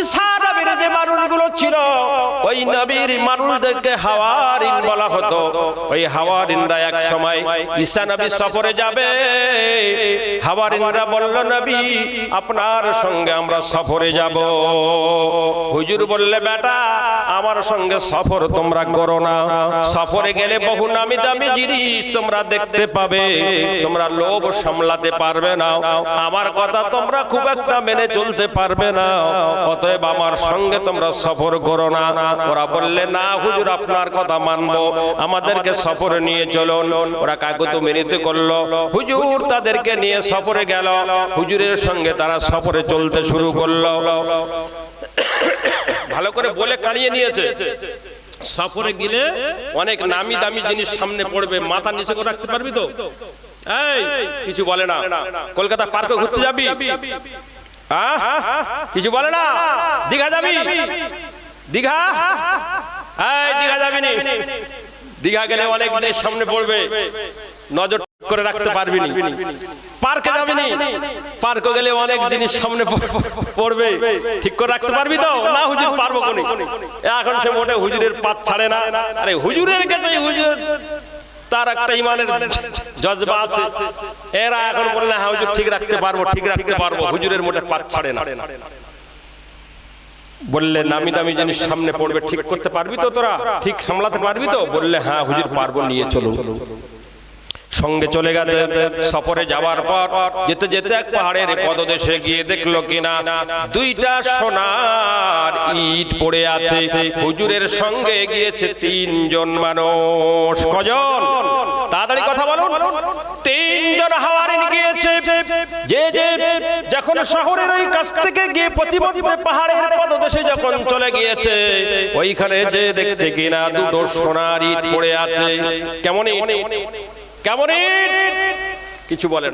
ঈসা নবীর যে মানুষগুলো ছিল, ওই নবীর মানুষদেরকে হাওয়ারিন বলা হতো। ওই হাওয়ারিনরা এক সময় ঈসা নবী সফরে যাবে। হাওয়ারিনরা বলল, নবী, আপনার সঙ্গে আমরা সফরে যাব। হুজুর বললে, বেটা, আমার সঙ্গে সফর তোমরা করো না। সফরে গেলে বহু নামি দামি জিনিস তোমরা দেখতে পাবে। তোমরা লোভ সামলাতে পারবে না। আমার কথা তোমরা খুব একটা মেনে চলতে পারবে না। অতএব আমার সঙ্গে তোমরা সফর করো না। ওরা বললে, না, হুজুর, আপনার কথা মানবো। আমাদেরকে সফরে নিয়ে চলুন। ওরা কাকুতু মিনিতে করল, হুজুর, তাদেরকে নিয়ে সফরে গেল। হুজুরের সঙ্গে তারা সফরে চলতে শুরু করল। ভালো করে বলে কাড়িয়ে নিয়েছে। সফরে গেলে অনেক নামি দামি জিনিস সামনে পড়বে। মাথা নিচে করে রাখতে পারবি তো? এই, কিছু বলে না। কলকাতা পার্কে ঘুরতে যাবি? কিছু বলে না। দীঘা যাবি? দীঘা? দীঘা যাবি নি। দীঘা গেলে অনেক জিনিস সামনে পড়বে। নজর করে রাখতে পারবি নি। পার্কে যাবি নি। পার্কে গেলে অনেক জিনিস সামনে পড়বে। ঠিক করে রাখতে পারবি তো? না, হুজুর পারব কোনি? এখন সে মোটে হুজুরের পাত ছাড়ে না। আরে, হুজুরের কাছে হুজুর তার একটা ইমানের জজবা আছে। এরা এখন বললে হ্যাঁ হুজুর, ঠিক রাখতে পারব, ঠিক রাখতে পারব। হুজুরের মোটে পাত ছাড়ে না। বললে, নামি দামি জিনিস সামনে পড়বে, ঠিক করতে পারবি তো তোরা? ঠিক সামলাতে পারবি তো? বললে হ্যাঁ হুজুর, পারব, নিয়ে চলুন। সঙ্গে চলে গেছে। সফরে যাওয়ার পর যেতে যেতে এক পাহাড়ের পদদেশে গিয়ে দেখল কিনা দুইটা সোনার ইট পড়ে আছে। হুজুরের সঙ্গে গিয়েছে তিনজন মানুষ। কজন? তাড়াতাড়ি কথা বলুন। তিনজন হাওয়ারিন গিয়েছে। যে যে যখন শহরের ওই কাছ থেকে গিয়ে প্রতিমধ্যে পাহাড়ের পদদেশে যখন চলে গিয়েছে, ওইখানে যে দেখছে কিনা দুটো সোনার ইট পড়ে আছে। কেমন ইট? কেমন কিছু বলে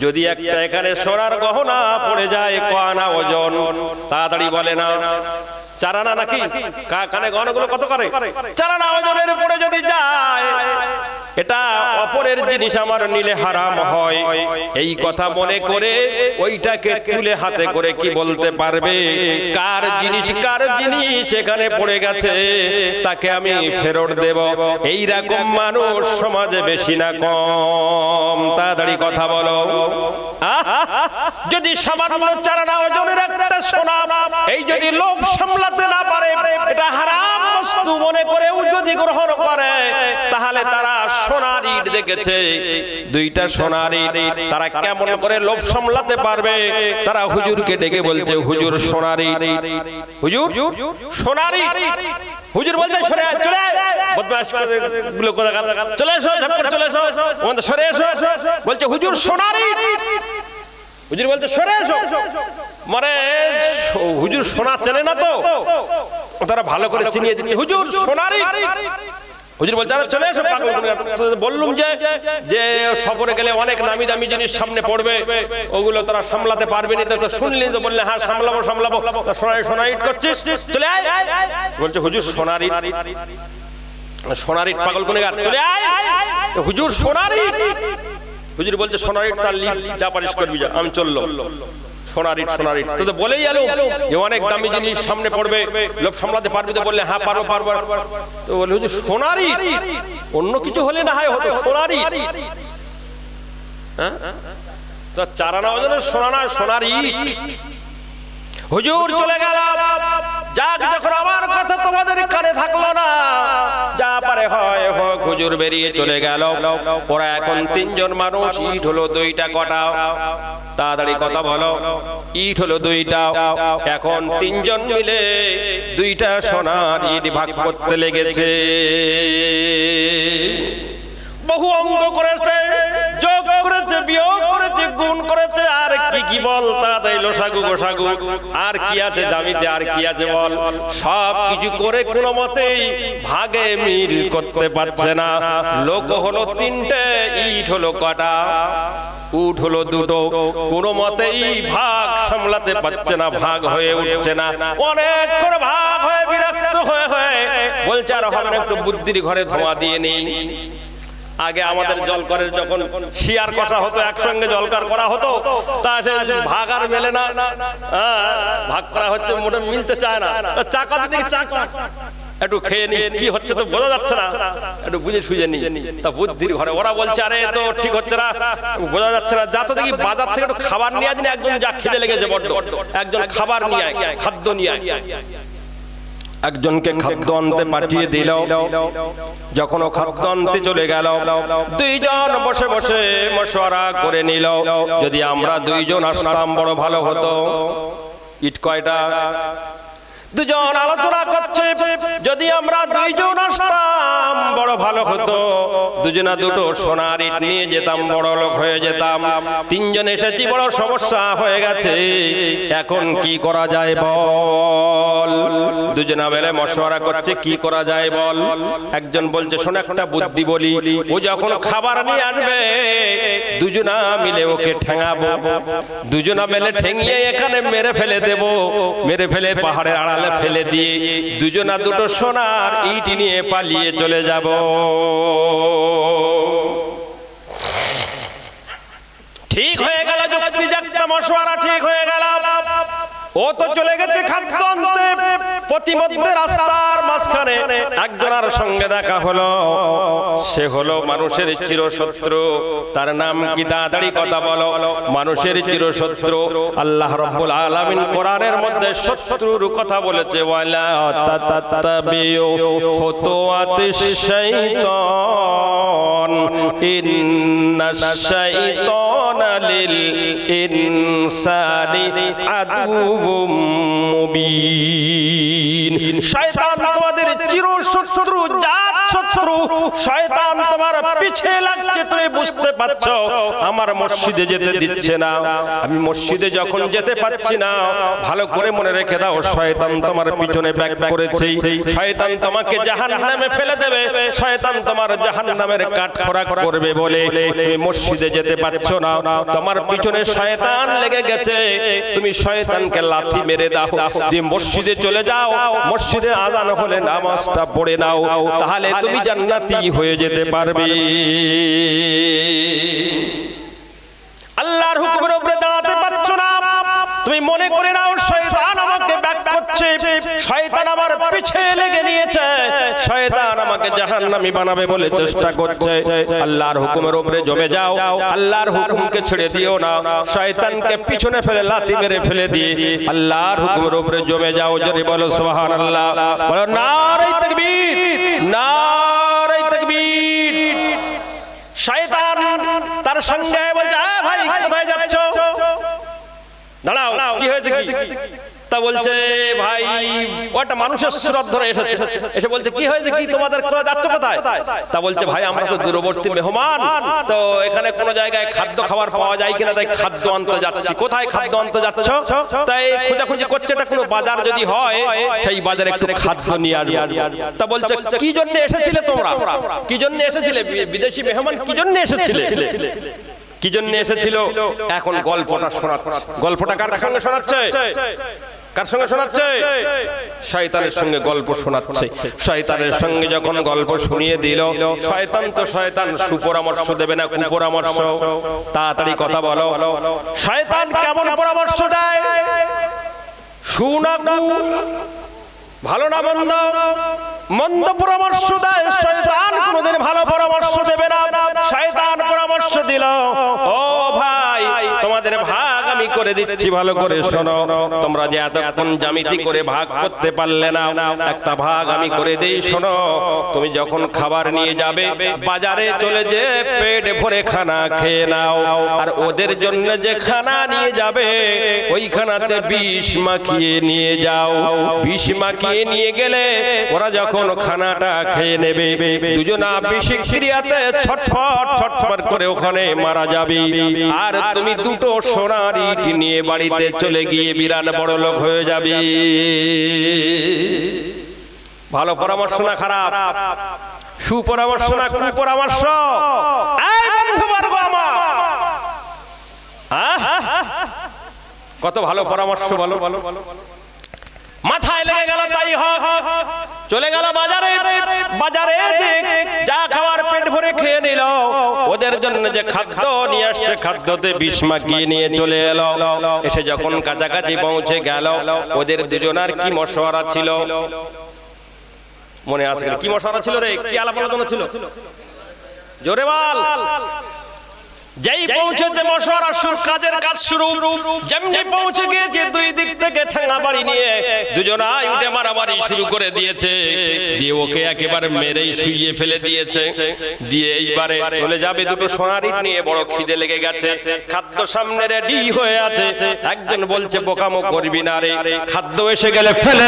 যদি একটা এখানে সোনার গহনা পড়ে যায় কানা ওজন? তাড়াতাড়ি বলে না। চারানা নাকি? কানে গহনাগুলো কত করে? চারানা ওজনের উপরে যদি যায়, এটা অপরের জিনিস আমার নিলে হারাম হয়। এই কথা মনে করে ওইটাকে তুলে হাতে করে কি বলতে পারবে? কার জিনিস কার জিনিস এখানে পড়ে গেছে, তাকে আমি ফেরত দেব। এই রকম মানুষ সমাজে বেশি না কম। তাড়াতাড়ি কথা বলো। যদি সামান্য চারানা ওজনের একটা সোনা, এই যদি লোভ সামলাতে না পারে, এটা হারাম বস্তু মনে করেও যদি গ্রহণ করে, তাহলে তারা সোনার ইট দেখেছে। দুইটা সোনার ইট, তারা কেমন করে লোভ সামলাতে পারবে? তারা হুজুরকে ডেকে বলছে, হুজুর, সোনার ইট। হুজুর, সোনার ইট? হুজুর বলছে, সরে চলে বদমাশ করে গুলো কোথাকার। চলে এসো, ঝপ চলে এসো। সরে এসো। বলছে, হুজুর, সোনার ইট। হুজুর বলছে, সরে এসো। মানে হুজুর সোনা চেনে না তো? তারা ভালো করে চিনিয়ে দিচ্ছে। হুজুর সোনারি। হুজুর বলছে, আরে চলে এসো বললুম যে যে সফরে গেলে অনেক নামি দামি জিনিস সামনে পড়বে। ওগুলো তোরা সামলাতে পারবি না। তো শুনলি তো বললে হ্যাঁ সামলাবো সামলাবো। সোনারি সোনারি ইট করছিস? চলে আয়। বলছে, হুজুর সোনারি সোনারি পাগল কোনে গাছ চলে আয়। হুজুর সোনারি হুজুর বলছে সোনারিট তার লিপ, যা পারিস করবি আমি চলল সোনারিট সোনারিট তো তো বলেই এলো যে অনেক দামি জিনিস সামনে পড়বে, লোক সামলাতে পারবি তো বললে হ্যাঁ পারব পারব তো বলে, হুজুর সোনারি অন্য কিছু হলে না হয় হতো সোনারি হ্যাঁ? তো চারানা ওজনের সোনা সোনার ইট হুজুর চলে গেল যাক যখন আমার কথা তোমাদের কানে থাকল না যা পারে হয় হোক হুজুর বেরিয়ে চলে গেল। ওরা এখন তিনজন মানুষ ইট হলো দুইটা কটা। তাড়াতাড়ি কথা বলো। ইট হলো দুইটা। এখন তিনজন মিলে দুইটা সোনার ইট ভাগ করতে লেগেছে। বহু অঙ্গ করেছে। করেছে, বিয়োগ করেছে, গুণ করেছে, আর কি কি বল তাড়াতাড়ি লোসাগু গোসাগু। আর কি আছে জামিতে, আর কি আছে বল? সব কিছু করে কোনো মতেই ভাগে মিল করতে পারছে না। লোক হলো তিনটে, ইট হলো কটা উঠ হলো দুটো। কোনো মতেই ভাগ সামলাতে পারছে না, ভাগ হয়ে উঠছে না। অনেক করে ভাগ হয়ে, বিরক্ত হয়ে হয়ে বলছে, আর হবে একটু বুদ্ধির ঘরে ধোঁয়া দিয়ে নেই আগে আমাদের জলকরের যখন শিয়ার কষা হতো একসঙ্গে জলকার করা হতো তা সে ভাগ আর মেলে না। হ্যাঁ, ভাগ করা হচ্ছে মোটে মিলতে চায় না। তা চাকা দিকে চাকা একটু খেয়ে নি কি হচ্ছে তো বোঝা যাচ্ছে না। একটু বুঝে সুঝে নি। তা বুদ্ধির ঘরে ওরা বলছে আরে তো ঠিক হচ্ছে না। বোঝা যাচ্ছে না। যা তো দেখি বাজার থেকে একটু খাবার নিয়ে দিন একজন যা খেতে লেগেছে বড্ড। একজন খাবার নিয়ে খাদ্য নিয়ে একজনকে খাদ্য আনতে পাঠিয়ে দিল। যখন ও খাদ্য আনতে চলে গেল, দুইজন বসে বসে মশওয়ারা করে নিল। যদি আমরা দুইজন আসতাম, বড় ভালো হতো। ইট কয়টা? দুজন আলোচনা করছে, যদি আমরা দুইজন আসতাম ভালো হতো। দুজনা দুটো সোনার ইট নিয়ে যেতাম, বড় লোক হয়ে যেতাম। তিনজন এসেছি, বড় সমস্যা হয়ে গেছে। এখন কি করা যায় বল? দুজনা মিলে মশওয়ারা করছে, কি করা যায় বল? একজন বলছে, শোন, একটা বুদ্ধি বলি। ও যখন খাবার নিয়ে আসবে, দুজনা মিলে ওকে ঠেঙাবো। দুজনা মিলে ঠেঙিয়ে এখানে মেরে ফেলে দেব। মেরে ফেলে পাহাড়ের আড়ালে ফেলে দিয়ে দুজনা দুটো সোনার ইট নিয়ে পালিয়ে চলে যাব। ঠিক হয়ে গেল যুক্তি যাক্তা মশওয়ারা ঠিক হয়ে গেল। ও তো চলে গেছে খাদ্য আনতে প্রতিমধ্যে রাস্তার মাঝখানে। একজনের সঙ্গে দেখা হলো। সে হলো মানুষের চিরশত্রু। তার নাম কি তাড়াতাড়ি কথা বলো। মানুষের চিরশত্রু। আল্লাহ রাব্বুল আলামিন কোরআনের মধ্যে শত্রুর কথা বলেছে, ওয়ালা তাতাবিউ খুতুওয়াতিশ শাইতান। ইন্নাশ শাইতানা লিল ইনসানি মুবিন শয়তান তোমাদের চিরশত্রু জাত শত্রু, শয়তান তোমার পিছে লাগছে, তুমি বুঝতে পারছ, আমার মসজিদে যেতে দিচ্ছে না। আমি মসজিদে যখন যেতে পারছি না, ভালো করে মনে রেখে দাও, শয়তান তোমার পিছনে ব্যাক করেছে। শয়তান তোমাকে জাহান্নামে ফেলে দেবে, শয়তান তোমার জাহান্নামের কাঠ খোরাক করবে বলে। তুমি মসজিদে যেতে পারছ না, তোমার পিছনে শয়তান লেগে গেছে। তুমি শয়তানকে লাথি মেরে দাও দিয়ে মসজিদে চলে যাও, মসজিদে আজান হলে নামাজটা পড়ে নাও। তাহলে তুমি জান্নাতি হয়ে যেতে পারবে। আল্লাহর হুকুমের উপরে দাঁড়াতে পারছ না। তুমি মনে করে নাও, শয়তান আমার করছে, শয়তান আমার পিছে লেগে নিয়েছে, শয়তান আমাকে জাহান্নামী বানাবে বলে চেষ্টা করছে। আল্লাহর হুকুমের উপরে জমে যাও, আল্লাহর হুকুমকে ছেড়ে দিও না, শয়তানকে পিছনে ফেলে লাথি মেরে ফেলে দিয়ে আল্লাহর হুকুমের উপরে জমে যাও যদি বলো, সুবহানাল্লাহ। বলো নারে তাকবীর নারে তাকবীর। শয়তান তার সঙ্গে বলছে "আ ভাই, কোথায় যাচ্ছ? দাঁড়াও, কি হয়েছে কি? তা বলছে, ভাই ওটা মানুষের সুরত ধরে এসেছে? এসে বলছে, কি হয়েছে? কি তোমাদের যাচ্ছ কোথায়? তা বলছে, ভাই, আমরা তো দূরবর্তী মেহমান, তো এখানে কোনো জায়গায় খাদ্য খাবার পাওয়া যায় কিনা? তাই খাদ্য আনতে যাচ্ছি। কোথায় খাদ্য আনতে যাচ্ছ? তাই খোঁজাখুঁজি করছে এটা কোনো বাজার যদি হয়, সেই বাজারে একটু খাদ্য নিয়ে তা বলছে, কি জন্য এসেছিলে তোমরা? কি জন্য এসেছিলে? বিদেশি মেহমান কি জন্য এসেছিলে? কি জন্য এসেছিল? এখন গল্পটা শোনাচ্ছে। গল্পটা কার সঙ্গে শোনাচ্ছে? শোনাচ্ছে? সঙ্গে গল্প শোনাচ্ছে। সঙ্গে যখন গল্প শুনিয়ে দিল তো দেবে না তাড়াতাড়ি কথা বলো। শয়তান কেমন পরামর্শ দেয়? ভালো না মন্দ? মন্দ পরামর্শ দেয়, শয়তান কোনোদিন ভালো পরামর্শ দেবে না। শয়তান পরামর্শ দিল ও করে দিচ্ছি, ভালো করে শোনো। তোমরা যে এতক্ষণ জামিতি করে ভাগ করতে পারলে না, একটা ভাগ আমি করে দেই, শোনো। তুমি যখন খাবার নিয়ে যাবে, বাজারে চলে যে পেট ভরে খানা খেয়ে নাও। আর ওদের জন্য যে খানা নিয়ে যাবে ওই খানাতে বিষ মাখিয়ে নিয়ে যাও। বিষ মাখিয়ে নিয়ে গেলে ওরা যখন খানাটা খেয়ে নেবে, দুজনা বিষক্রিয়াতে ছটফট ছটফট করে ওখানে মারা যাবে। আর তুমি দুটো সোনার নিয়ে বাড়িতে চলে গিয়ে বিরাট বড় লোক হয়ে যাবে। ভালো পরামর্শ না খারাপ? সুপরামর্শ না কুপরামর্শ? কত ভালো পরামর্শ বলো। মাথায় লেগে গেল, তাই হোক। চলে গেল বাজারে। বাজারে যে যা খাওয়ার পেট ভরে খেয়ে নিল, ওদের জন্য যে খাদ্য নিয়ে আসছে, খাদ্যতে বিষ মাখিয়ে নিয়ে চলে এলো। এসে যখন কাছাকাছি পৌঁছে গেল, ওদের দুজনার কি মশওয়ারা ছিল? মনে আছে কি মশওয়ারা ছিল রে? কি আলাপ আলোচনা ছিল? জোরে বল। যেই পৌঁছেছে মশওয়ারা শুরু কাজের কাজ শুরু। যেমনি পৌঁছে গিয়েছে, দুই দিক থেকে ঠেঙা বাড়ি নিয়ে দুজনাই উঠে মারামারি শুরু করে দিয়েছে। দিয়ে ওকে একেবারে মেরেই শুইয়ে ফেলে দিয়েছে। দিয়ে এইবারে চলে যাবে দুটো সোনার নিয়ে, বড় খিদে লেগে গেছে। খাদ্য সামনে রেডি হয়ে আছে। একজন বলছে, বোকামো করবি না রে। খাদ্য এসে গেলে ফেলে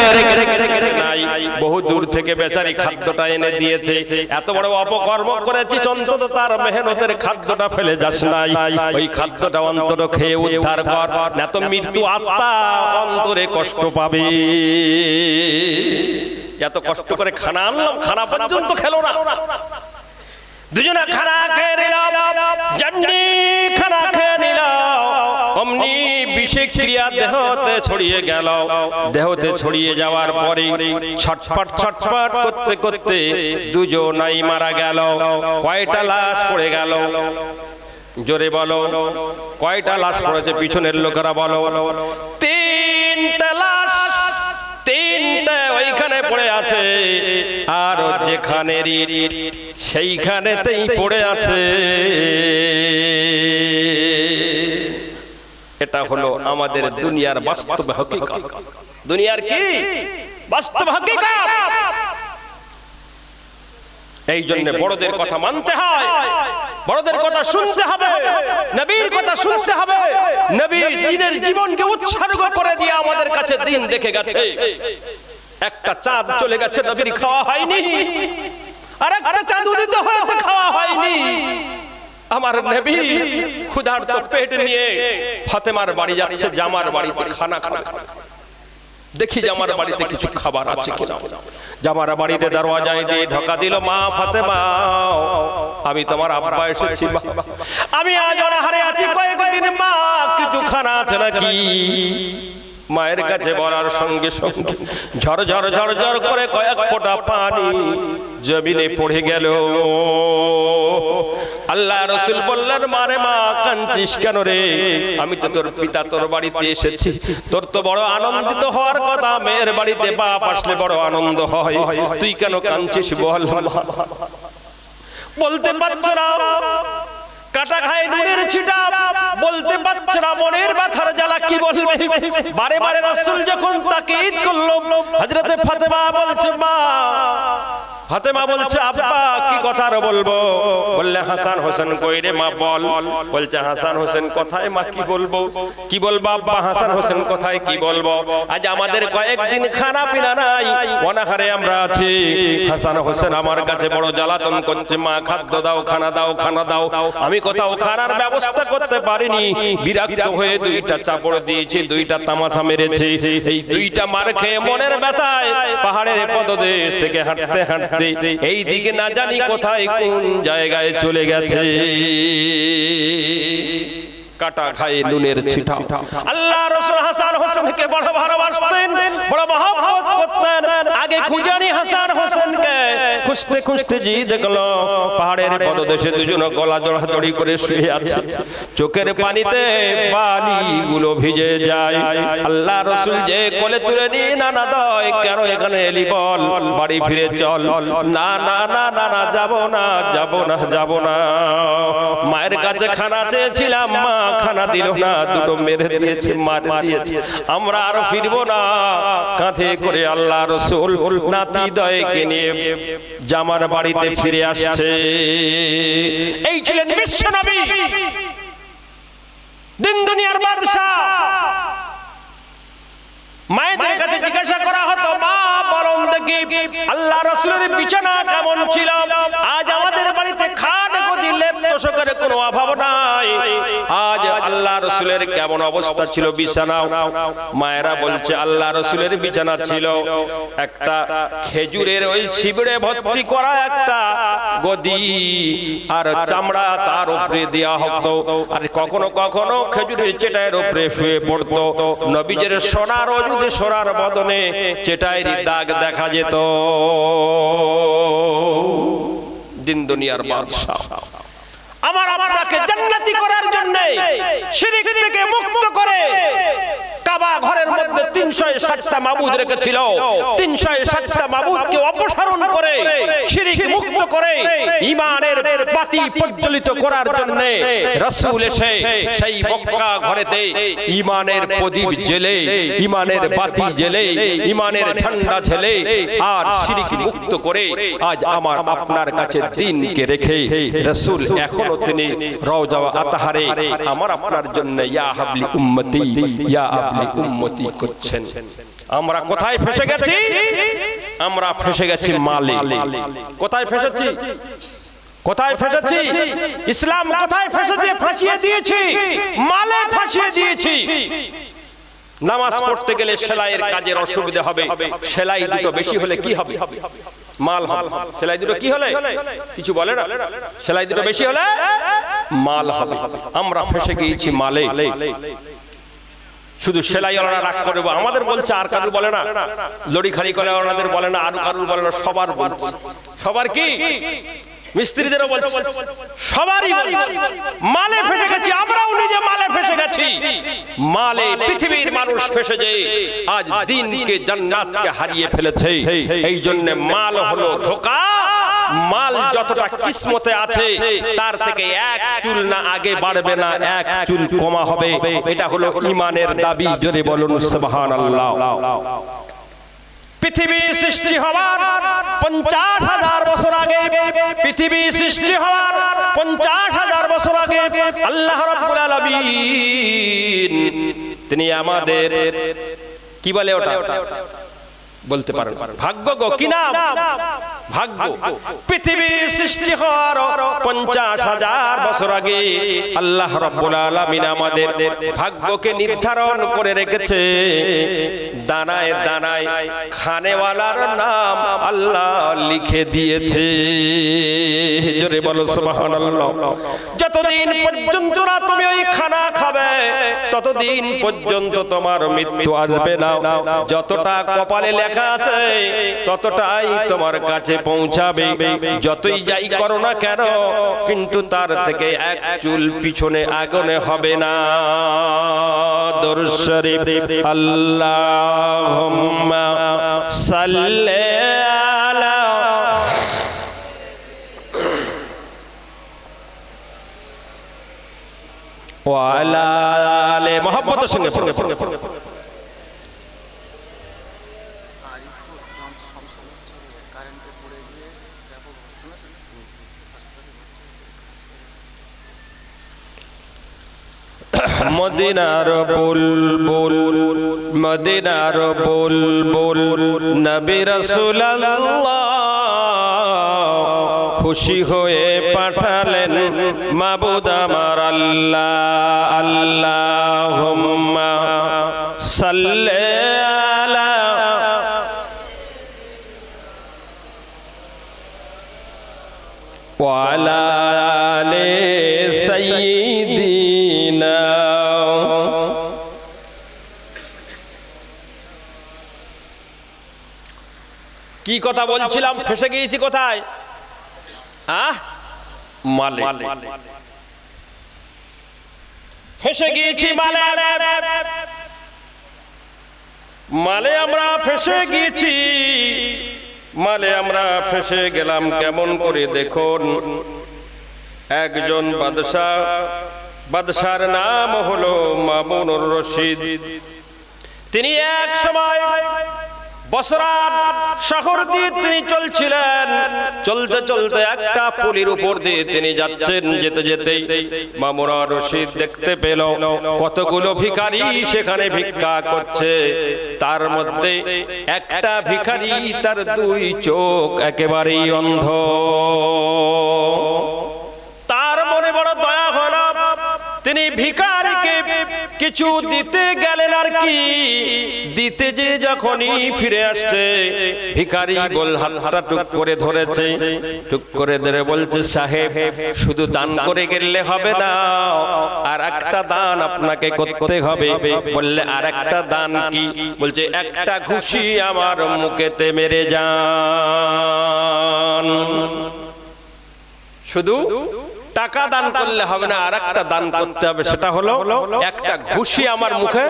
নাই, বহু দূর থেকে বেচারি খাদ্যটা এনে দিয়েছে। এত বড় অপকর্ম করেছি অন্তত তার মেহনতের খাদ্যটা ফেলে যাস নাই। ওই খাদ্যটা অন্তর খেয়ে উদ্ধার কর। না তো মৃত্যু আত্মা অন্তরে কষ্ট পাবে। এত কষ্ট করে খানা আনলাম, খানা পর্যন্ত খেলো না। দুজনে খানা খেয়ে নিলাম, যেমনি খানা খেয়ে নিলাম, অমনি বিশেষ ক্রিয়া দেহতে ছড়িয়ে গেল। দেহতে ছড়িয়ে যাওয়ার পরে ছটফট ছটফট করতে করতে দুজনাই মারা গেল। কয়টা লাশ পড়ে গেল? জোরে বলো। কয়টা লাশ পড়েছে? পিছনের লোকেরা বলো। পড়ে আছে, আর যেখানে সেইখানেতেই পড়ে আছে। এটা হলো আমাদের দুনিয়ার বাস্তব হকিকত। দুনিয়ার কি? বাস্তব হকিকত। এই জন্য বড়দের কথা মানতে হয়। বড়দের কথা শুনতে হবে। নবীর কথা শুনতে হবে। নবী দিনের জীবনকে উৎসর্গ করে দিয়ে আমাদের কাছে দিন দেখে গেছে। একটা চাঁদ চলে গেছে নবীর খাওয়া হয়নি। আর একটা চাঁদ উদিত হয়েছে খাওয়া হয়নি। আমার নবী ক্ষুধার্ত পেট নিয়ে ফাতেমার বাড়ি যাচ্ছে জামার বাড়িতে খানা খানা দেখি জামার বাড়িতে কিছু খাবার আছে কিনা। জামার বাড়িতে দরওয়াজায় দিয়ে ঢোকা দিল মা ফাতেমা। আমি তোমার আব্বা এসেছি। আমি আজ অনাহারে আছি কয়েকদিন মা। কিছু খানা আছে নাকি? মায়ের কাছে বলার সঙ্গে সঙ্গে ঝড় ঝড় ঝড় ঝড় করে কয়েক ফোঁটা পানি জমিনে পড়ে গেল। আল্লাহ রসুল বললেন, মারে মা কাঞ্চিস কেন রে? আমি তো তোর পিতা তোর বাড়িতে এসেছি। তোর তো বড় আনন্দিত হওয়ার কথা। মেয়ের বাড়িতে বাপ আসলে বড় আনন্দ হয়। তুই কেন কাঞ্চিস বল বলতে পারছ না। কাটা খায় নুনের ছিটা। বলতে পারছে না, মনের ব্যথার জ্বালা কি বলবে? বারে বারে রাসুল যখন তাকে ঈদ করল হজরতে ফাতেমা বলছে, মা ফাতেমা বলছে, আব্বা, কি কথা আর বলব? বললে, হাসান হোসেন কই রে মা, বল। বলছে, হাসান হোসেন কোথায় মা, কি বলব? কি বলব, আব্বা, হাসান হোসেন কোথায়, কি বলব? আজ আমাদের কয়েকদিন খানা পিনা নাই, অনাহারে আমরা আছি। হাসান হোসেন আমার কাছে বড় জ্বালাতন করছে, মা, খাদ্য দাও, খানা দাও খানা দাও। আমি কোথাও খানার ব্যবস্থা করতে পারিনি। বিরক্ত হয়ে দুইটা চাপড় দিয়েছি, দুইটা তামাশা মেরেছে। এই দুইটা মার খেয়ে মনের ব্যথায় পাহাড়ের পদদেশ থেকে হাঁটতে হাঁটতে এই দিকে না জানি কোথায় কোন জায়গায় চলে গেছে। কাটা খায় নুনের ছিটা আল্লাহ রসুল হাসান হোসেনকে বড় ভালোবাসতেন বড় মহব্বত করতেন। আগে খুঁজানি হাসান হোসেনকে খুঁজতে খুঁজতে জি দেখল পাহাড়ের পদদেশে দুজন গলা জড়াজড়ি করে শুয়ে আছে। চোখের পানিতে পানিগুলো ভিজে যায়। আল্লাহ রসুল যে কোলে তুলে নি না না দয় কেন এখানে এলি বল? বাড়ি ফিরে চল। না না না না না যাব না যাব না যাব না। মায়ের কাছে খানা চেয়েছিলাম মা খানা দিল না, দুটো মেরে দিয়েছে, মার দিয়েছে। আমরা আর ফিরবো না। কাঁধে করে আল্লাহ রসুল নাতি দয়কে নিয়ে জামার বাড়িতে ফিরে আসছে। এই ছিলেন বিশ্ব নবী। দিন দুনিয়ার বাদশাহ। মায়েদের কাছে জিজ্ঞাসা করা হতো, মা বলুন দেখি আল্লাহ রসুলের বিছানা কেমন ছিল? আজ আমাদের বাড়িতে খাট গদি কোনো অভাব নাই। আজ আল্লাহ রসুলের কেমন অবস্থা ছিল বিছানা। মায়েরা বলছে, আল্লাহ রসুলের বিছানা ছিল একটা খেজুরের ওই শিবিরে ভর্তি করা একটা গদি। আর চামড়া তার উপরে দেওয়া হতো। আর কখনো কখনো খেজুরের চেটাইয়ের উপরে শুয়ে পড়তো। নবীজের সোনার অজুদে সোনার বদনে চেটাইয়ের দাগ দেখা যেত। দিন দুনিয়ার বাদশাহ আমার আপনাকে জান্নাতি করার জন্য শিরিক কাবা ঘরের মধ্যে তিনশো ষাটটা মাবুদ রেখেছিল। তিনশো ষাটটা মাবুদকে অপসারণ করে, শিরিক মুক্ত করে ইমানের বাতি প্রজ্বলিত করার জন্য রসুল এসে সেই মক্কা ঘরেতে ইমানের প্রদীপ জেলে ইমানের বাতি জেলে ইমানের ঝান্ডা ঝেলে আর শিরিক মুক্ত করে আজ আমার আপনার কাছে দিনকে রেখে রসুল এখনও তিনি রওজা আতাহারে, আমার আপনার জন্য ইয়া হাবলি উম্মতি, ইয়া আবলি উম্মতি করছেন। আমরা কোথায় ফেসে গেছি? আমরা ফেসে গেছি মালে। কোথায় ফেসেছি? কোথায় ফেসেছি? ইসলাম কোথায় ফেসে দিয়ে ফাঁসিয়ে দিয়েছি। মালে ফাঁসিয়ে দিয়েছি। নামাজ পড়তে গেলে সেলাইয়ের কাজের অসুবিধা হবে। সেলাই দুটো বেশি হলে কি হবে? মাল সেলাই দুটো কি হলে? কিছু বলে না? সেলাই দুটো বেশি হলে মাল হবে। আমরা ফেসে গিয়েছি মালে। শুধু সেলাই ওনারা রাগ করব আমাদের বলছে আর কারুর বলে না। লড়ি খালি করে ওনাদের বলে না আর কারুর বলে না সবার বলছে। সবার কি? মিস্ত্রিদেরও বলছে সবারই। মালে ফেসে গেছি আমরাও নিজে মালে ফেসে গেছি। মালে পৃথিবীর মানুষ ফেসে যে আজ দিনকে জান্নাতকে হারিয়ে ফেলেছে। এই জন্য মাল হলো ধোকা। মাল যতটা কিসমতে আছে, তার থেকে এক চুল না আগে বাড়বে না, এক চুল কমা হবে। এটা হলো ইমানের দাবি জোরে বলুন সুবহানাল্লাহ। পৃথিবী সৃষ্টি হওয়ার পঞ্চাশ হাজার বছর আগে, পৃথিবী সৃষ্টি হওয়ার পঞ্চাশ হাজার বছর আগে আল্লাহ রাব্বুল আলামিন, তিনি আমাদের, কি বলে ওটা? বলতে পারেন ভাগ্য গো কি নাম? ভাগ্য। পৃথিবী সৃষ্টি হওয়ার পঞ্চাশ হাজার বছর আগে আল্লাহ রব্বুল আলামিন আমাদের ভাগ্যকে নির্ধারণ করে রেখেছে। দানায় দানায় খানেওয়ালার নাম আল্লাহ লিখে দিয়েছে। জোরে বলো সুবহানাল্লাহ। যতদিন পর্যন্ত তুমি ওই খানা খাবে। ততদিন পর্যন্ত তোমার মৃত্যু আসবে না। যতটা কপালে লেখা আছে, ততটাই তোমার কাছে পৌঁছাবে। যতই যাই করো না কেন, কিন্তু তার থেকে এক চুল পিছনে আগুনে হবে না। দরশরে আল্লাহ সাল্লে আলা ওয়ালা আলে মোহাম্মতের সঙ্গে পড়ো। আরিফুর জন সমস্যা হচ্ছে কারেন্টে শুনেছেন হাসপাতালে ভর্তি হয়েছে মদিনার বুল বুল নবী রাসূলুল্লাহ খুশি হয়ে পাঠালেন মাবুদ আমার আল্লাহ আল্লাহ সাল্লে আলা কি কথা বলছিলাম? ফেসে গিয়েছি কোথায়? আহ? মালে ফেসে গিয়েছি মালে। মালে আমরা ফেসে গিয়েছি। মালে আমরা ফেসে গেলাম কেমন করে দেখুন। একজন বাদশাহ, বাদশার নাম হলো মামুনুর রশিদ। তিনি এক সময় বসরার শহর দিয়ে তিনি চলছিলেন। চলতে চলতে একটা পুলির উপর দিয়ে তিনি যাচ্ছেন, যেতে যেতে মামুনা রশিদ দেখতে পেল। কতগুলো ভিখারি সেখানে ভিক্ষা করছে। তার মধ্যে একটা ভিখারি তার দুই চোখ একেবারেই অন্ধ। তার মনে বড় দয়া কিছু দিতে গেলেন আর কি? দিতে যে যখনই ফিরে আসছে, ভিখারি গোল হাতটা টুক করে ধরেছে। টুক করে ধরে বলছে, সাহেব, শুধু দান করে গেলে হবে না, আর একটা দান আপনাকে করতে হবে। বললে আর একটা দান কি? বলছে, একটা খুশি আমার মুখেতে মেরে যান। শুধু টাকা দান করলে হবে না আর একটা দান করতে হবে, সেটা হলো একটা ঘুষি আমার মুখে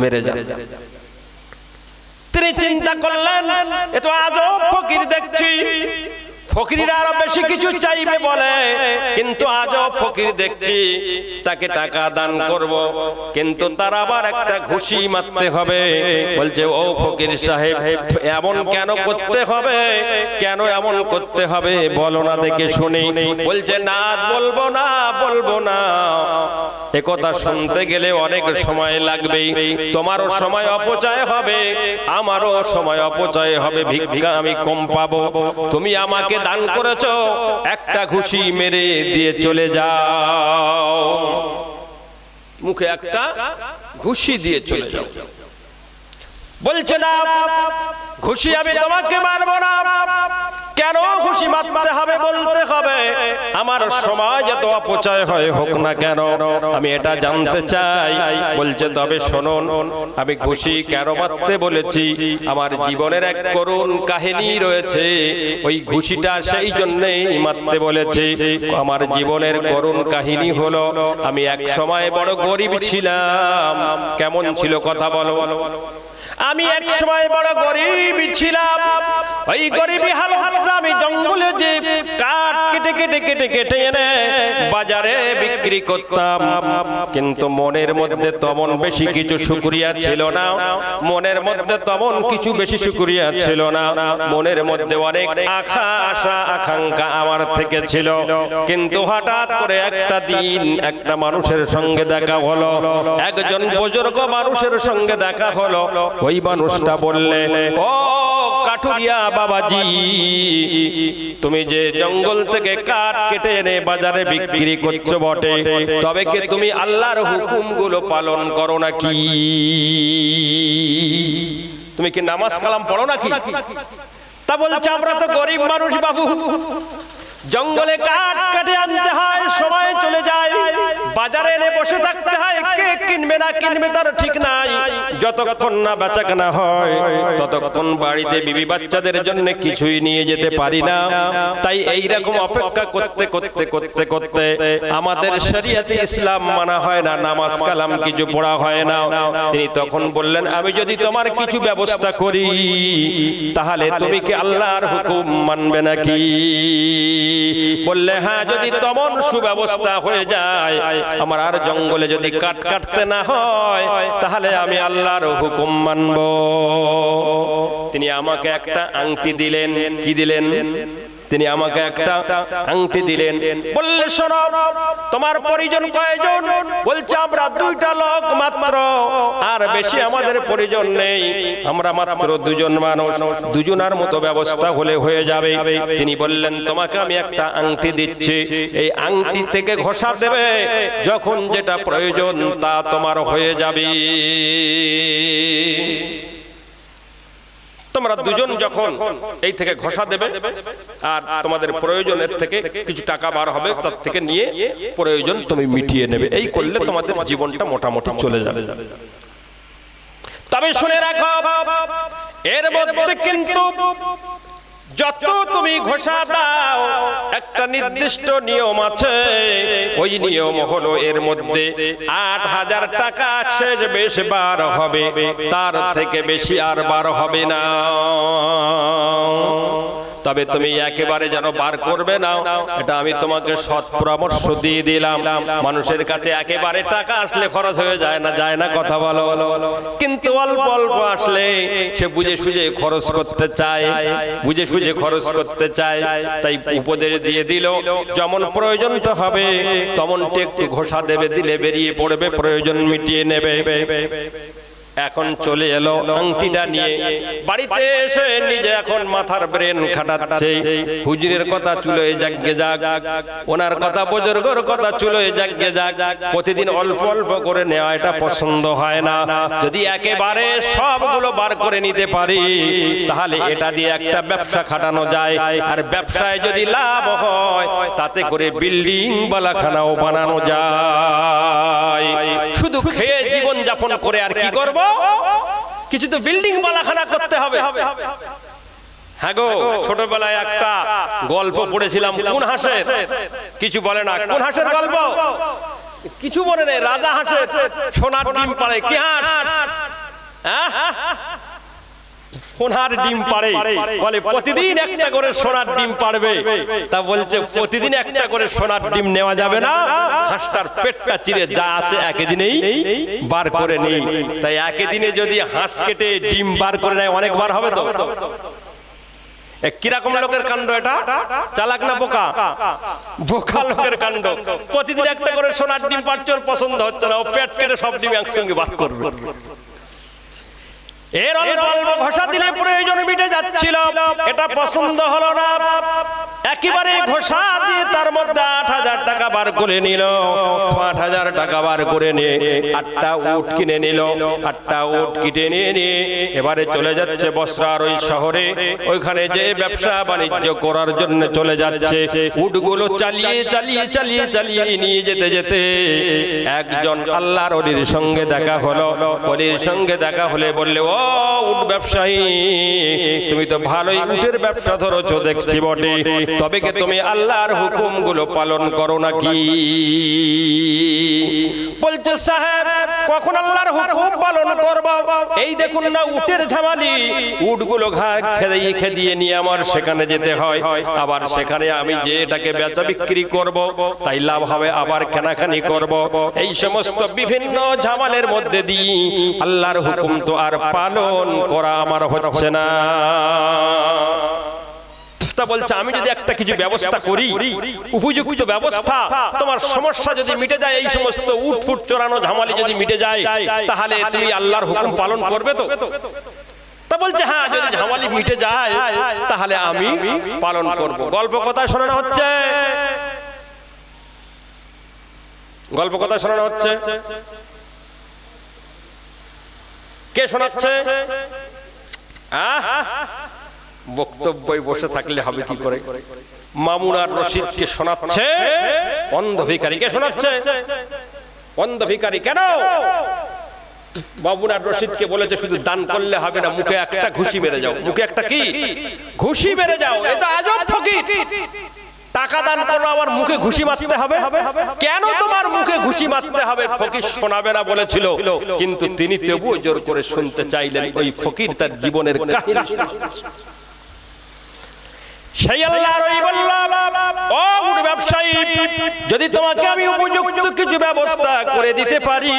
মেরে যাবে। তিনি চিন্তা করলেন, এ তো আজও ফকির দেখছি। ফকিরা আরও বেশি কিছু চাইবে বলে। কিন্তু আজও ফকির দেখছি, তাকে টাকা দান করব। কিন্তু তার আবার একটা ঘুষি মারতে হবে। বলছে, ও ফকির সাহেব, এমন কেন করতে হবে? কেন এমন করতে হবে? বলো না, দেখে শুনি। বলছে, না, বলব না বলব না। একথা শুনতে গেলে অনেক সময় লাগবে। তোমারও সময় অপচয় হবে, আমারও সময় অপচয় হবে। ভিক্ষা আমি কম পাবো। তুমি আমাকে দান করেছ, একটা ঘুষি মেরে দিয়ে চলে যাও। মুখে একটা ঘুষি দিয়ে চলে যাও। বলছে না, ঘুষি আমি তোমাকে মারব না। কেন ঘুষি মারতে হবে বলতে হবে? আমার সময় যত অপচয় হয় হোক না কেন, আমি এটা জানতে চাই। বলছে, তবে শুনুন, আমি ঘুষি কেন মারতে বলেছি? আমার জীবনের এক করুণ কাহিনী রয়েছে। ওই ঘুষিটা সেই জন্যই মারতে বলেছে। আমার জীবনের করুণ কাহিনী হলো, আমি এক সময় বড় গরিব ছিলাম। কেমন ছিল কথা বলো? আমি এক সময় বড় গরিব ছিলাম। ওই গরিবী হালত আমি জঙ্গলে যে কাঠ কেটে কেটে কেটে কেটে এনে বাজারে বিক্রি করতাম। কিন্তু মনের মধ্যে তেমন বেশি কিছু শুক্রিয়া ছিল না। মনের মধ্যে তেমন কিছু বেশি শুক্রিয়া ছিল না। মনের মধ্যে অনেক আশা আশা, আকাঙ্ক্ষা আমার থেকে ছিল। কিন্তু হঠাৎ করে একটা দিন একটা মানুষের সঙ্গে দেখা হলো। একজন বুজুর্গ মানুষের সঙ্গে দেখা হলো। ওই মানুষটা বললে, ও কাঠুরিয়া বাবাজি, তুমি যে জঙ্গল থেকে কাঠ কেটে এনে বাজারে বিক্রি করছ বটে, তবে কি তুমি আল্লাহর হুকুমগুলো পালন করো নাকি? তুমি কি নামাজ কালাম পড়ো নাকি? তা বলছে, আমরা তো গরিব মানুষ বাবু। জঙ্গলে কাঠ কাটে আনতে হয়, সময় চলে যায়। বাজারে এনে বসে থাকতে হয়, কে কিনবে না কিনবে তার ঠিক নাই। যতক্ষণ না বেচা কেনা হয়, ততক্ষণ বাড়িতে বিবি বাচ্চাদের জন্য কিছুই নিয়ে যেতে পারি না। তাই এই রকম অপেক্ষা করতে করতে করতে করতে আমাদের শরিয়াতে ইসলাম মানা হয় না, নামাজ কালাম কিছু পড়া হয় না। তিনি তখন বললেন, আমি যদি তোমার কিছু ব্যবস্থা করি, তাহলে তুমি কি আল্লাহর হুকুম মানবে নাকি? বললে হ্যাঁ যদি তমন সুব্যবস্থা হয়ে যায়, আমার আর জঙ্গলে যদি কাট কাটতে না হয়, তাহলে আমি আল্লাহর হুকুম মানব। তিনি আমাকে একটা আংটি দিলেন। কি দিলেন? তিনি আমাকে একটা আংটি দিলেন। বললে, শোনো, তোমার পরিজন কয়জন? বলছে, আমরা দুইটা লোক মাত্র, আর বেশি আমাদের পরিজন নেই। আমরা মাত্র দুজন মানুষ, দুজনার মতো ব্যবস্থা হলে হয়ে যাবে। তিনি বললেন, তোমাকে আমি একটা আংটি দিচ্ছি। এই আংটি থেকে ঘষা দেবে, যখন যেটা প্রয়োজন তা তোমার হয়ে যাবে। তোমরা দুজন যখন এই থেকে ঘষা দেবে, আর তোমাদের প্রয়োজনের থেকে কিছু টাকা বার হবে, তার থেকে নিয়ে প্রয়োজন তুমি মিটিয়ে নেবে। এই করলে তোমাদের জীবনটা মোটামুটি চলে যাবে। তবে শুনে রাখো, এর মধ্যে কিন্তু যত তুমি ঘোষা দাও একটা নির্দিষ্ট নিয়ম আছে। ওই নিয়ম হলো এর মধ্যে আট হাজার টাকা শেষ বেশ বার হবে। তার থেকে বেশি আর বার হবে না। তবে তুমি একেবারে যেন বার করবে না, এটা আমি তোমাকে সৎ পরামর্শ দিয়ে দিলাম। মানুষের কাছে একেবারে টাকা আসলে খরচ হয়ে যায় না যায় না, কথা বলো। কিন্তু অল্প অল্প আসলে সে বুঝে সুঝে খরচ করতে চায়, বুঝে সুঝে খরচ করতে চায়। তাই উপদেশ দিয়ে দিল, যেমন প্রয়োজনটা হবে, তেমনটি একটু ঘোষা দেবে, দিলে বেরিয়ে পড়বে, প্রয়োজন মিটিয়ে নেবে। এখন চলে এলো আংটিটা নিয়ে। বাড়িতে এসে নিজে এখন মাথার ব্রেন খাটাচ্ছে। হুজুরের কথা চুলোয় জাগে যাক ওনার কথা বুজুর্গর কথা চুলোয় জাগে যাক প্রতিদিন অল্প অল্প করে নেওয়া এটা পছন্দ হয় না। যদি একেবারে সবগুলো বার করে নিতে পারি, তাহলে এটা দিয়ে একটা ব্যবসা খাটানো যায়। আর ব্যবসায় যদি লাভ হয়, তাতে করে বিল্ডিং বালাখানাও বানানো যায়। শুধু খেয়ে জীবন যাপন করে আর কি করব? কিছু তো বিল্ডিং বালাখানা করতে হবে। হ্যাঁ গো, ছোটবেলায় একটা গল্প পড়েছিলাম কোন হাসের? কিছু বলে না, কোন হাসের গল্প? কিছু বলে নেই, রাজা হাসের, সোনার ডিম পাড়ে কি হাঁস? হ্যাঁ? সোনার ডিম পাড়ে। বলে প্রতিদিন একটা করে সোনার ডিম পারবে তা বলছে প্রতিদিন একটা করে সোনার ডিম নেওয়া যাবে না। হাঁসটার পেটটা চিরে যা আছে একই দিনেই বার করে নেই। তাই একই দিনে যদি হাঁস কেটে ডিম বার করে নেয় অনেকবার হবে তো? কীরকম লোকের কাণ্ড এটা? চালাক না বোকা? বোকা? লোকের কাণ্ড। প্রতিদিন একটা করে সোনার ডিম পাচ্ছে ওর পছন্দ হচ্ছে না। ও পেট কেটে সব ডিম একসঙ্গে বার করবে। এর অল্প ঘষা দিলে প্রয়োজন মিটে যাচ্ছিল। এটা পছন্দ হলো না। একেবারে ঘোষা দিয়ে তার মধ্যে আট হাজার টাকা বার করে নিল। আট হাজার টাকা বার করে নিয়ে আটটা উট কিনে নিল। আটটা উট কিনে নিয়ে নিয়ে এবারে চলে যাচ্ছে বসরার ওই শহরে। ওইখানে যে ব্যবসা বাণিজ্য করার জন্য চলে যাচ্ছে। উটগুলো চালিয়ে চালিয়ে চালিয়ে চালিয়ে নিয়ে যেতে যেতে একজন আল্লাহর অলির সঙ্গে দেখা হলো। অলির সঙ্গে দেখা হলে বললে, ও ব্যবসায়ী, তুমি তো ভালোই উটের ব্যবসা ধরেছো দেখছি কি তুমি আল্লাহর হুকুমগুলো পালন করো নাকি? বলছে, সাহেব কখন আল্লাহর হুকুম পালন করব? এই দেখুন না উটের ঝামালি। উটগুলো ঘা খেদিয়ে খেদিয়ে নিয়ে আমার সেখানে যেতে হয়। আবার সেখানে আমি যে এটাকে বেচা বিক্রি করব তাই লাভ হবে আবার কেনাখানি করব। এই সমস্ত বিভিন্ন ঝামালের মধ্যে দিয়ে আল্লাহর হুকুম তো আর পালন করা আমার হচ্ছে না। তা বলছে আমি যদি একটা কিছু ব্যবস্থা করি উপযুক্ত ব্যবস্থা তোমার সমস্যা যদি মিটে যায় এই সমস্ত উট ফুট চড়ানো ঝামালি যদি মিটে যায় তাহলে তুমি আল্লাহর হুকুম পালন করবে তো? তা। বলছে হ্যাঁ যদি ঝামালি মিটে যায় তাহলে আমি পালন করব। গল্প কথা শোনানো হচ্ছে? গল্প কথা শোনানো হচ্ছে? কে শোনাচ্ছে? আহ বক্তব্যই বসে থাকলে হবে কি করে? মামুনার রশিদকে শোনাচ্ছে অন্ধ ভিকারি কে শোনাচ্ছে। অন্ধ ভিকারি কেন? বাবুনার রশিদকে বলেছে, শুধু দান করলে হবে না, মুখে একটা ঘুষি মেরে যাও। মুখে একটা কি? ঘুষি মেরে যাও, এটা আজব ফকির টাকা দান করো আবার মুখে ঘুষি মারতে হবে? কেন তোমার মুখে ঘুষি মারতে হবে? ফকির শোনাবে না বলেছিল, কিন্তু তিনি তবুও জোর করে শুনতে চাইলেন, ওই ফকির তার জীবনের কাহিনী। সেই আল্লাহর ওই বললাম ব্যবসায়ী, যদি তোমাকে আমি উপযুক্ত কিছু ব্যবস্থা করে দিতে পারি,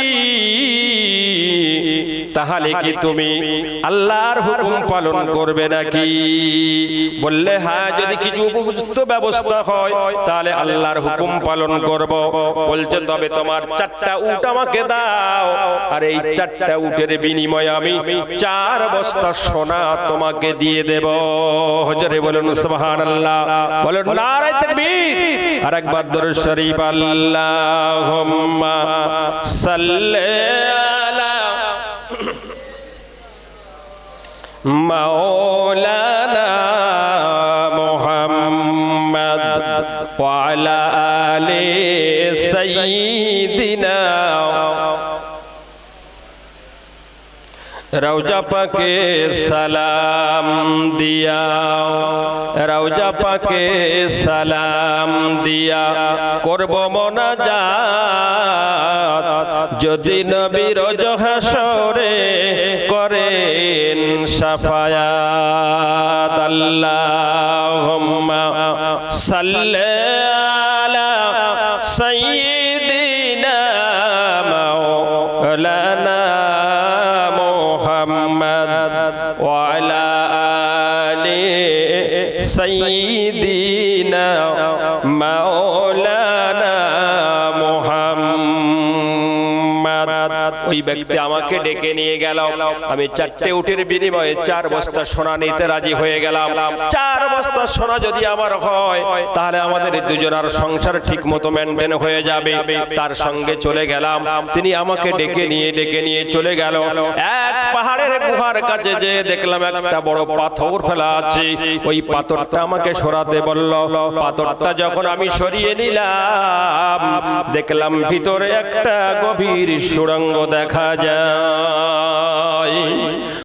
তাহলে কি তুমি আল্লাহর হুকুম পালন করবে নাকি? বললে হ্যাঁ যদি কিছু উপযুক্ত ব্যবস্থা হয়, তাহলে আল্লাহর হুকুম পালন করব। বলছে, তবে তোমার চারটা উট আমাকে দাও, আর এই চারটা উটের বিনিময়ে আমি চার বস্তা সোনা তোমাকে দিয়ে দেব। হজরে বলুন সুবহানাল্লাহ। বলো নারায়ে তাকবীর। আরেকবার দরুদ শরীফ আল্লাহুম্মা সাল্লি আলা রওজা পাকে সালাম দিয়া রওজা পাকে সালাম দিয়া করব মোনাজাত। যদি নবীর জহাসরে করেন সাফায়াত, আল্লাহুম্মা সাল্লি ব্যক্তি আমাকে ডেকে নিয়ে গেল। আমি চারটে উটের বিনিময়ে চার বস্তা সোনা নিতে রাজি হয়ে গেলাম। চার বস্তা সোনা যদি আমার হয়, তাহলে আমাদের দুজনার সংসার ঠিক মতো মেনটেন হয়ে যাবে। তার সঙ্গে চলে গেলাম। তিনি আমাকে ডেকে নিয়ে ডেকে নিয়ে চলে গেল। এক গুহার কাছে যে দেখলাম একটা বড় পাথর ফেলা আছে, ওই পাথরটা আমাকে সরাতে বলল, পাথরটা যখন আমি সরিয়ে নিলাম, দেখলাম ভিতরে একটা গভীর সুরঙ্গ দেখা যায়।